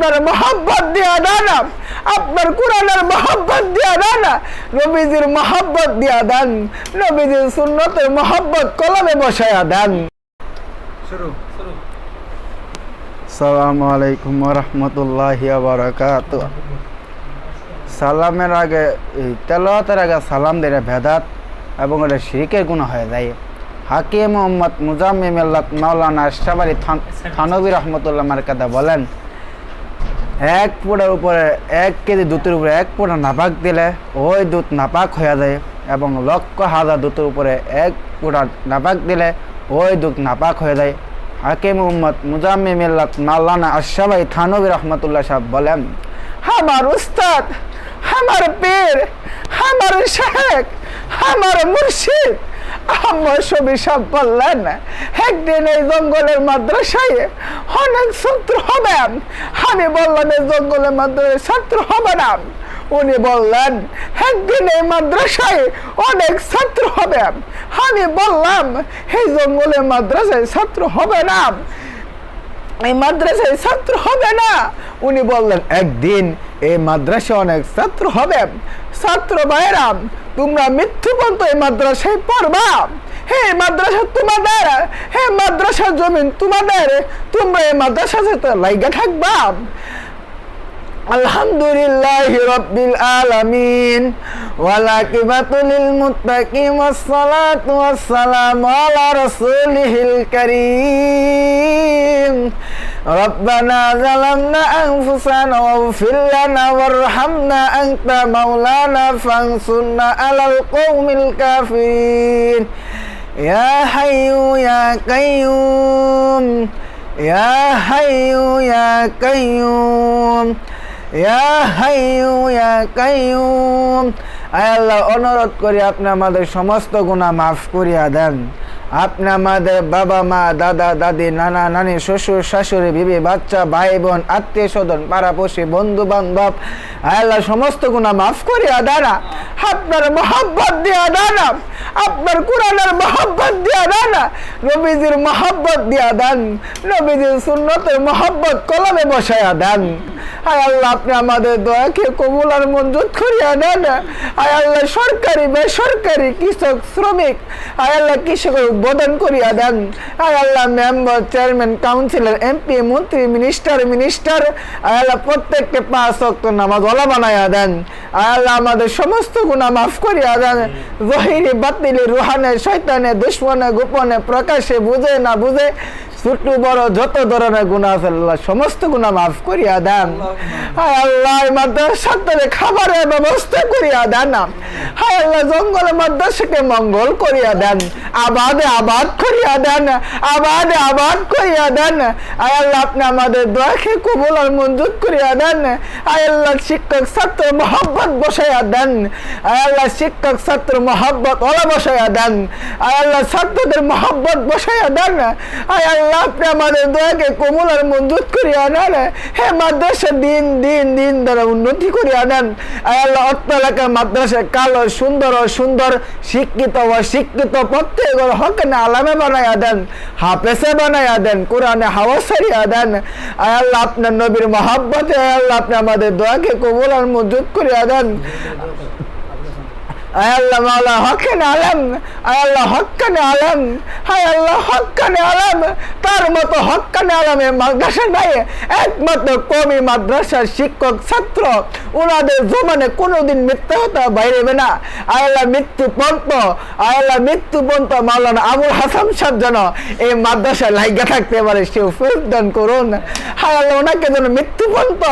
আপনার মহাব্বত দিয়া দেন আপনার কোরআনের মহাব্বত দিয়া দেন নবীজির মহাব্বত দিয়া দেন নবীজির সুন্নতের মহাব্বত কলমে বসায়া দেন। শুরু। সালামু আলাইকুম রহমতুল্লাহ বারাকাত সালামের আগে এই তেলাওয়াতের আগে সালাম দিলে ভেদাত এবং এটা শিরিকের গুণ হয়ে যায়। হাকিম মোহাম্মদ মুজাম্মিম আল্লাহ মাওলানা আশরাফ থান থানবী রহমতুল্লাহ মার্কাদা বলেন এক পোড়ার উপরে, এক কেজি দুধের উপরে এক পোড়া নাপাক দিলে ওই দুধ নাপাক হয়ে যায় এবং লক্ষ হাজার দুধের উপরে এক পোড়া নাপাক দিলে ওই দুধ নাপাক হয়ে যায়। হাকিম মোহাম্মদ মুজাম্মিম মিল্লাত মাওলানা আশরাফাই থানবী রহমতুল্লাহ সাহেব বলেন, আমার উস্তাদ, আমার পীর, আমার শেখ, আমার মুর্শিদ আমার ছবি সব বললেন, একদিন এই জঙ্গলের মাদ্রাসায় অনেক ছাত্র হবেন। আমি বললাম, এই জঙ্গলের মাদ্রাসায় ছাত্র হবে না। উনি বললেন, একদিন এই মাদ্রাসায় অনেক ছাত্র হবে আমি বললাম, এই জঙ্গলের মাদ্রাসায় ছাত্র হবে না। এই মাদ্রাসায় ছাত্র হবে না। উনি বললেন, একদিন এই মাদ্রাসায় অনেক ছাত্র হবে। ছাত্র ভাইরাম তোমরা মৃত্যু পর্যন্ত এই মাদ্রাসায় পড়বা। হে মাদ্রাসা তোমাদের, হে মাদ্রাসা জমিন তোমাদের, তোমরা এই মাদ্রাসার সাথে লাইগা থাকবা। আলহামদুলিল্লাহ রব্বিল আলামিন। মুত্তাকিন ওয়াসসালাতু ওয়াসসালামু আলা রাসূলিহিল কারীম ربنا ظلمنا أنفسنا واغفر لنا وارحمنا أنت مولانا فانصرنا على القوم الكافرين يا حي يا قيوم يا حي يا قيوم ইয়া হাইয়ু ইয়া কাইয়ুম আয় আল্লাহ অনুরোধ করি আপনি আমাদের সমস্ত গুনাহ মাফ করিয়া দেন আপনি আমাদের বাবা মা, দাদা, দাদি, নানা, নানি, শ্বশুর, শাশুড়ি, বিবি, বাচ্চা, ভাই, বোন, আত্মীয় স্বজন পাড়াপড়শি বন্ধু বান্ধব, আল্লাহ সমস্ত গুনাহ মাফ করিয়া দেন আপনার মহাব্বত দিয়া দেন আপনার কোরআনের মহাব্বত দিয়া দেন নবীজির মহাব্বত দিয়া দেন নবীজির সুন্নতের মহাব্বত কলমে বসায়া দেন আয় আল্লাহ, আপনি আমাদের দয়াকে কবুল আর মঞ্জুর করিয়া নেন আয় আল্লাহ, সরকারি, বেসরকারি কৃষক, শ্রমিক আয় আল্লাহ, কৃষকের উদ্বোধন করিয়া দেন। আয় আল্লাহ, মেম্বার, চেয়ারম্যান, কাউন্সিলর, এমপি, মন্ত্রী মিনিস্টার মিনিস্টার আয় আল্লাহ, প্রত্যেককে পাঁচ অক্ত নামাজ ওলা বানাইয়া দেন। আয় আল্লাহ, আমাদের সমস্ত গুণা মাফ করিয়া দেন। জহিরি, বাতিলি, রুহানে শৈতানে দুশ্মনে, গোপনে, প্রকাশে বুঝে না বুঝে ছোট বড় যত ধরনের গুণা আছে, আল্লাহ সমস্ত গুণা মাফ করিয়া দেন। হায় আল্লাহ মাদ্রাসাতে খাবারের ব্যবস্থা করিয়া দেন হায় আল্লাহ, জঙ্গলের মাদ্রাসাকে মঙ্গল করিয়া দেন। আবাদে আবাদ করিয়া দেন, আবাদে আবাদ করিয়া দেন। আয় আল্লাহ, আপনি আমাদের দোয়াকে কবুল আর মঞ্জুর করিয়া দেন। আয় আল্লাহ, শিক্ষক ছাত্র মহব্বত বসাইয়া দেন। আয় আল্লাহ, শিক্ষক ছাত্র মহব্বত ওলা বসাইয়া দেন। আয় আল্লাহ, ছাত্রদের মহব্বত বসাইয়া দেন। আয় আল্লাহ আপনি আমাদের দয়াকে কমল আর মঞ্জুর করিয়া নেন হে মাদ্রাসা, দিন দিন দিন দ্বারা উন্নতি করিয়া নেন আয় আল্লাহ অত্য এলাকার মাদ্রাসা কালো, সুন্দর ও সুন্দর শিক্ষিত ও শিক্ষিত প্রত্যেক হকনে আলামে বানাইয়া দেন হাফেসে বানাইয়া দেন, কোরআনে হাওয়া সারিয়া দেন। আল্লাহ, আপনার নবীর মহাব্বতে আল্লাহ, আপনি আমাদের দয়াকে কবুল আর মঞ্জুর করিয়া দেন। আল্লাহ মাওলা, হকেন আলম আল্লাহ হক্কানে আলম হায় আল্লাহ হক্কানে আলম। তার মতো হক্কানে আলমে মাদ্রাসা নাই একমাত্র কমি মাদ্রাসার শিক্ষক, ছাত্র। ওনাদের জমানে কোনোদিন মিথ্যা হতে বাইরেবে না। আয় আল্লাহ মৃত্যু পন্ত আয় মৃত্যু পন্ত মাওলানা আবুল হাসান সাহেব যেন এই মাদ্রাসায় লাইগা থাকতে পারে সে ফেরত করুন। হায় আল্লাহ ওনাকে যেন মৃত্যু পন্ত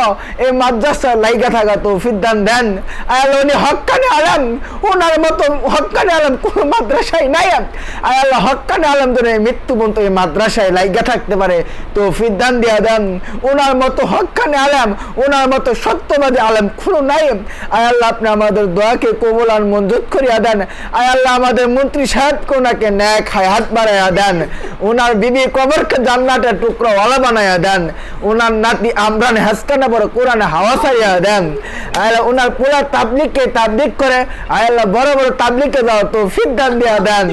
এই মাদ্রাসায় লাইগা থাকা তো দান দেন। আয় উনি হক্কানে আলম ওনার মতো হক্কানে আলম কোন মাদ্রাসায় নাই আয় আল্লাহ হক্কানে আলম যেন এই মৃত্যু পর্যন্ত এই মাদ্রাসায় লাইগা থাকতে পারে। তো ফিরদান দিয়া দেন। ওনার মতো হক্কানে আলম ওনার মতো সত্যবাদী আলম কোনো নাই। আয় আল্লাহ আপনি আমাদের দোয়াকে কবুল আর মঞ্জুর করিয়া দেন। আয় আল্লাহ আমাদের মন্ত্রী সাহেবকে ওনাকে খায় হাত বাড়াইয়া দেন। ওনার বিবি কবরকে জান্নাতের টুকরো ওয়ালা বানাইয়া দেন। ওনার নাতি আমরান হাসকানা বড় কোরআনে হাওয়া সারিয়া দেন। আল্লাহ ওনার পুরা তাবলিককে তাবলিক করে। আয় আল্লাহ বড় বড় তাবলিকে যাও তো দান দিয়া দেন।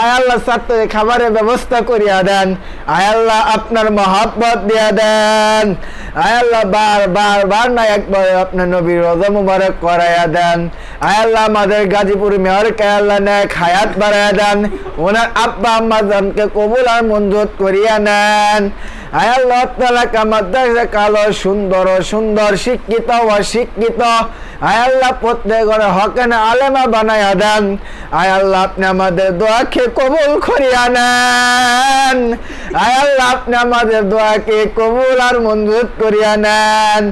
আয় আল্লাহ ছাত্রদের খাবারের ব্যবস্থা করিয়া দেন। আয় আল্লাহ আপনার মহাব্বত দিয়া দেন। আয় আল্লাহ বার বার বার না একবার আপনার নবীর রোজা মুবারক করাইয়া দেন। আয় আল্লাহ আমাদের গাজীপুর মেয়রকে আল্লাহ নেয় খায়াত বাড়াইয়া দেন। ওনার আব্বা আম্মা জানকে কবুল আর মঞ্জুর করিয়া নেন। আয় আল্লাহ তালাকা মাদ্রাসা কালো, সুন্দর সুন্দর, শিক্ষিত ও শিক্ষিত আয় আল্লাহ প্রত্যেক ঘরে হকেন আলেমা বানাইয়া দেন। আয় আল্লাহ আপনি আমাদের দোয়াকে কবুল করিয়া নেন। আয় আল্লাহ আপনি আমাদের দোয়াকে কবুল আর মঞ্জুর করিয়া নেন।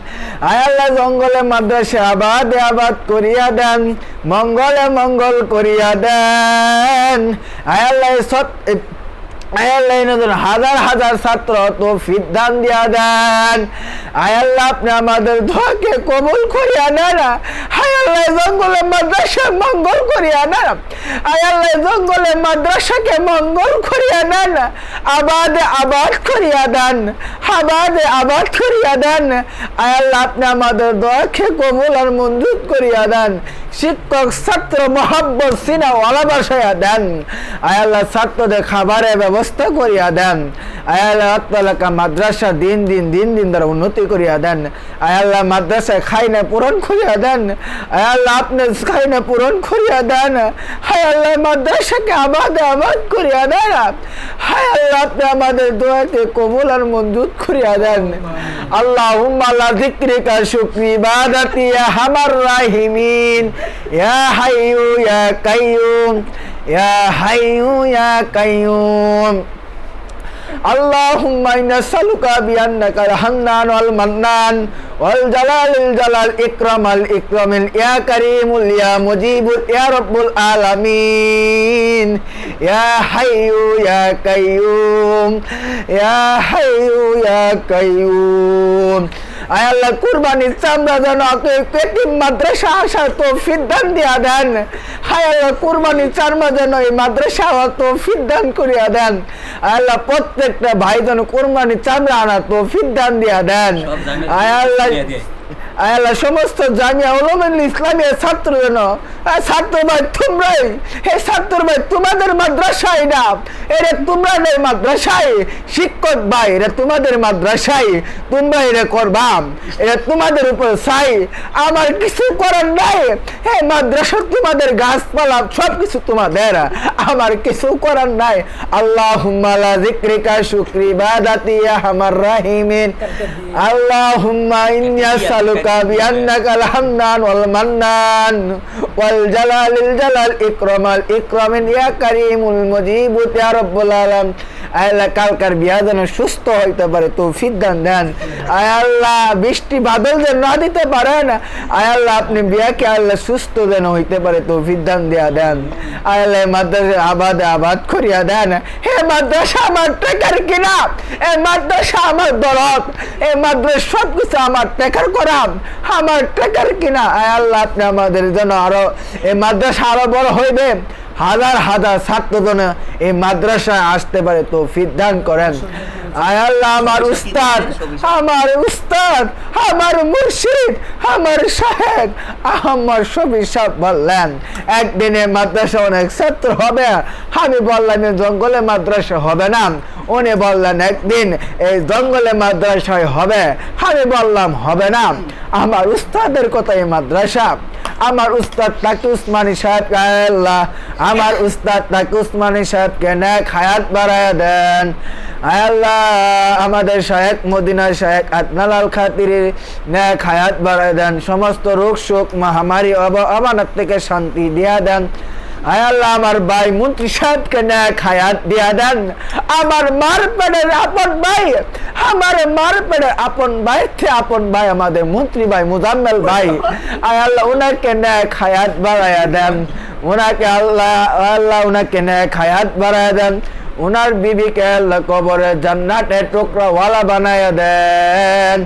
আয় আল্লাহ জঙ্গলে মাদ্রাসা আবাদ আবাদ করিয়া দেন। মঙ্গলে মঙ্গল করিয়া দেন। আয় আল্লাহ সৎ আয়াল্লাহ হাজার হাজার ছাত্র তো দিয়া দেন। আয়াল্লাহ আপনি আমাদের ধোয়াকে করিয়া নেন। আয়াল্লাহ জঙ্গলে মাদ্রাসা মঙ্গল করিয়া নেন। আয়াল্লাহ জঙ্গলে মাদ্রাসাকে মঙ্গল করিয়া নেন। আবাদ আবাদ করিয়া দেন। আবাদ আবাদ করিয়া দেন। আয়াল্লাহ আপনি আমাদের দোয়াকে কবুল আর মঞ্জুর করিয়া দেন। শিক্ষক, ছাত্র, মহাব্বত, সিনা, ওয়ালা দেন। আয়াল্লাহ ছাত্রদের খাবারের ব্যবস্থা করিয়া দেন। আয়াল্লাহ আত্মালাকা মাদ্রাসা দিন দিন দিন দিন দ্বারা উন্নতি করিয়া দেন। আয়াল্লাহ মাদ্রাসায় খাইনে পূরণ করিয়া দেন। আয়াল্লাহ আপনি খাইনে পূরণ করিয়া দেন। হায় আল্লাহ মাদ্রাসাকে আবাদ আবাদ করিয়া দেন। হায় আল্লাহ আপনি আমাদের দোয়াকে কবুল আর মঞ্জুর করিয়া দেন। আল্লাহ আল্লাহ জিক্রিকা শুক্রি বাদাতি হামার রাহিমিন। ইয়া হাইয়ু ইয়া কাইয়ুম। يا حي يا قيوم اللهم إنا نسألك بأنك الحنان والمنان والجلال الجلال إكرام الإكرام يا كريم يا مجيب يا رب العالمين يا حي يا قيوم يا حي يا قيوم আয় আল্লাহ কুরবানির চামড়া যেন পেটিম মাদ্রাসা আসার তো ফিদ্দান দিয়া দেন। হায় আল্লাহ কুরবানির চামড়া যেন এই মাদ্রাসা তো ফিদ্দান করিয়া দেন। আল্লাহ প্রত্যেকটা ভাই যেন কুরবানির চামড়া আনা তো ফিদ্দান দিয়া দেন। আয় আল্লাহ সমস্ত জামিয়া ইসলামিয়া ছাত্র যেন। ছাত্র ভাই, তোমরাই, হে ছাত্র ভাই, তোমাদের মাদ্রাসায় না তোমরা নেই মাদ্রাসায় শিক্ষক ভাই, এরা তোমাদের মাদ্রাসায় তোমরা এরা করবাম, এরা তোমাদের উপর আমার কিছু করার নাই। হে মাদ্রাসা, তোমাদের গাছপালা সব কিছু তোমাদের। আমার কিছু করার নাই। আল্লাহ জিক্রিকা শুক্রি আমার রাহিমিন। আল্লাহ ইন্নিয়া সালুকা بأنك الحنان والمنان والجلال الجلال إكرم الإكرم يا كريم المجيب يا رب العالمين আল্লাহ কালকার বিয়া যেন সুস্থ হইতে পারে তৌফিক দান দেন আয় আল্লাহ বৃষ্টি বাদল যেন না দিতে পারেন আয় আল্লাহ আপনি বিয়াকে আল্লাহ সুস্থ যেন হইতে পারে তৌফিক দান দেয়া দেন আয় আল্লাহ মাদ্রাসা আবাদ আবাদ করিয়া দেন হে মাদ্রাসা আমার টেকার কিনা এ মাদ্রাসা আমার দরদ এ মাদ্রাসা সব কিছু আমার টেকার করাম আমার টেকার কিনা? আয় আল্লাহ, আপনি আমাদের জন্য আরও এই মাদ্রাসা আরও বড় হইবে। হাজার হাজার ছাত্রগণ এই মাদ্রাসায় আসতে পারে তো দান করেন। আমার উস্তাদ আমার উস্তাদ, আমার মুর্শিদ, আমার সাহেব সবই সব বললেন, একদিনে মাদ্রাসা অনেক ছাত্র হবে আমি বললাম জঙ্গলে মাদ্রাসা হবে না। উনি বললেন, একদিন এই জঙ্গলে মাদ্রাসায় হবে। আমি বললাম, হবে না। আমার উস্তাদের কথা এই মাদ্রাসা। আমার উস্তাদ তাকে উসমানী সাহেব আমার উস্তাদ তাকে উসমানী সাহেবকে নেক হায়াত বাড়ায় দেন। আল্লাহ, আমাদের শাহেক মদিনা শাহেক আতনালাল খাতির নেক হায়াত বাড়ায় দেন। সমস্ত রোগ, শোক, মহামারী অবানত থেকে শান্তি দিয়া দেন। আয় আল্লাহ, আমার ভাই মন্ত্রী সাহেবকে ন্যায় খায়াত দিয়া দেন। আমার মার পেটের আপন ভাই, আমার মার পেটের আপন ভাই আপন ভাই, আমাদের মন্ত্রী ভাই, মুজাম্মেল ভাই। আয় আল্লাহ ওনাকে ন্যায় খায়াত বাড়াইয়া দেন। ওনাকে আল্লাহ আল্লাহ ওনাকে ন্যায় খায়াত বাড়াইয়া দেন। ওনার বিবিকে আল্লাহ কবরে জান্নাতের টুকরা ওয়ালা বানাইয়া দেন।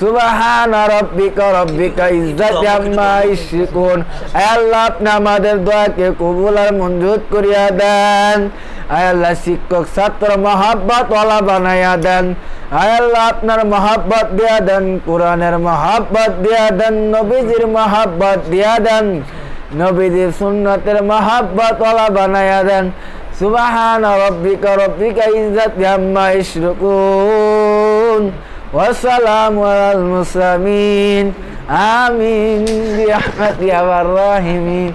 সুবাহান রব্বিকা রব্বিকা ইজ্জাতি আম্মা ইশরিকুন আল্লাহ, আপনি আমাদের দোয়াকে কবুল আর মঞ্জুর করিয়া দেন। আল্লাহ, শিক্ষক, ছাত্র, মহাব্বত ওয়ালা বানাইয়া দেন। আল্লাহ, আপনার মহাব্বত দিয়া দেন, কোরআনের মহাব্বত দিয়া দেন, নবীজির মহাব্বত দিয়া দেন নবীদের সুন্নতের মহাব্বত ওলা বানায়া দেন। সুবাহান রব্বিকা রব্বিকা ইজ্জাতি আম্মা ইশরকুন ওয়াসালাম على মুসলিমিন آمين برحمتك يا রাহিমিন